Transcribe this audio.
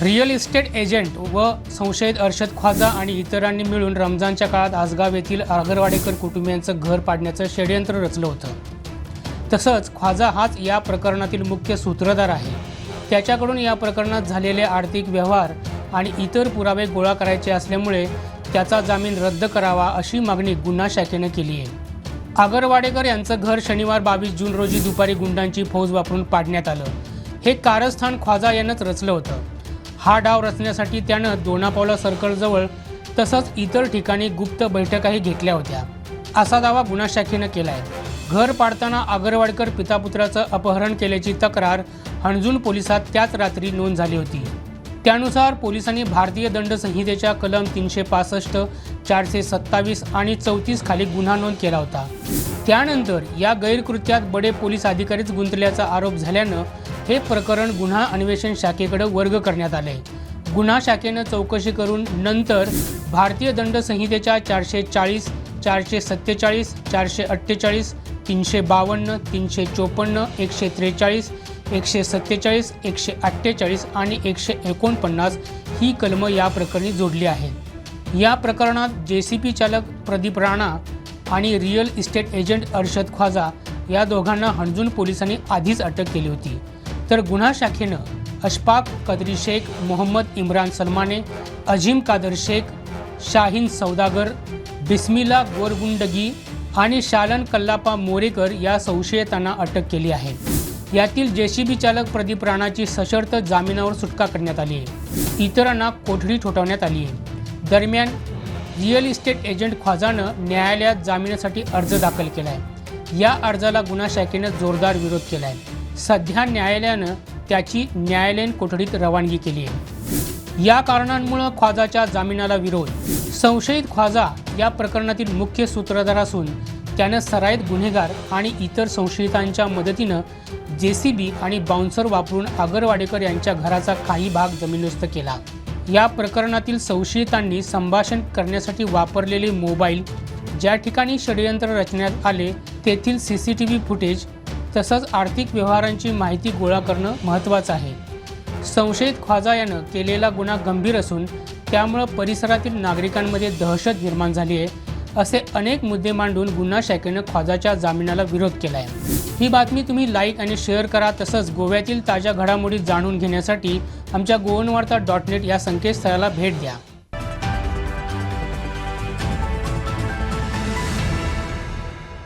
Real estate agent व संशयित अर्शद ख्वाजा आणि इतरांनी मिळून रमजानच्या काळात आसगाव येथील आगरवाडेकर कुटुंबियांचं घर पाडण्याचं षडयंत्र रचलं होतं. तसंच ख्वाजा हाच या प्रकरणातील मुख्य सूत्रधार आहे. त्याच्याकडून या प्रकरणात झालेले आर्थिक व्यवहार आणि इतर पुरावे गोळा करायचे असल्यामुळे त्याचा जामीन रद्द करावा अशी मागणी गुन्हा शाखेनं केली आहे. आगरवाडेकर यांचं घर शनिवार बावीस जून रोजी दुपारी गुंडांची फौज वापरून पाडण्यात आलं. हे कारस्थान ख्वाजा यानंच रचलं होतं. हा डाव रचण्यासाठी त्यानं दोनापावला सर्कलजवळ तसंच इतर ठिकाणी गुप्त बैठकाही घेतल्या होत्या. असा दावा गुन्हा शाखेनं केला आहे घर पाडताना आगरवाडकर पितापुत्राचं अपहरण केल्याची तक्रार हणजून पोलिसात त्याच रात्री नोंद झाली होती. त्यानुसार पोलिसांनी भारतीय दंड संहितेच्या कलम तीनशे पासष्ट चारशे सत्तावीस आणि चौतीस खाली गुन्हा नोंद केला होता. त्यानंतर या गैरकृत्यात बडे पोलीस अधिकारीच गुंतल्याचा आरोप झाल्यानं हे प्रकरण गुन्हा अन्वेषण शाखेकडे वर्ग करण्यात आले गुन्हा शाखेनं चौकशी करून नंतर भारतीय दंड संहितेच्या चारशे चाळीस चारशे सत्तेचाळीस चारशे अठ्ठेचाळीस तीनशे बावन्न तीनशे चोपन्न एकशे त्रेचाळीस एकशे सत्तेचाळीस एकशे अठ्ठेचाळीस आणि एकशे एकोणपन्नास ही कलमं या प्रकरणी जोडली आहेत. या प्रकरणात जे सी पी चालक प्रदीप राणा आणि real estate agent Arshad Khwaja या दोघांना हणजून पोलिसांनी आधीच अटक केली होती. तर गुन्हा शाखेनं अशफाक कदरी शेख मोहम्मद इम्रान सलमाने अजीम कादर शेख शाहीन सौदागर बिस्मिला गोरगुंडगी आणि शालन कल्लापा मोरेकर या संशयितांना अटक केली आहे. यातील जेसीबी चालक प्रदीप राणाची सशर्त जामिनावर सुटका करण्यात आली आहे. इतरांना कोठडी ठोठावण्यात आली आहे. दरम्यान रिअल इस्टेट एजंट ख्वाजानं न्यायालयात जामिनासाठी अर्ज दाखल केला आहे या अर्जाला गुन्हा शाखेनं जोरदार विरोध केला आहे सध्या न्यायालयानं त्याची न्यायालयीन कोठडीत रवानगी केली आहे या कारणांमुळे ख्वाजाच्या जामिनाला विरोध. संशयित ख्वाजा या प्रकरणातील मुख्य सूत्रधार असून त्यानं सराईत गुन्हेगार आणि इतर संशयितांच्या मदतीनं जे सी बी आणि बाउन्सर वापरून आगरवाडेकर यांच्या घराचा काही भाग जमीनदोस्त केला. या प्रकरणातील संशयितांनी संभाषण करण्यासाठी वापरलेले मोबाईल ज्या ठिकाणी षडयंत्र रचण्यात आले तेथील C C T V footage तसंच आर्थिक व्यवहारांची माहिती गोळा करणं महत्त्वाचं आहे. संशयित ख्वाजा यानं केलेला गुन्हा गंभीर असून त्यामुळं परिसरातील नागरिकांमध्ये दहशत निर्माण झाली आहे असे अनेक मुद्दे मांडून गुन्हा शाखेनं ख्वाजाच्या जामिनाला विरोध केला आहे ही बातमी तुम्ही लाईक आणि शेअर करा. तसंच गोव्यातील ताज्या घडामोडी जाणून घेण्यासाठी आमच्या गोवनवार्ता डॉट नेट या संकेतस्थळाला भेट द्या.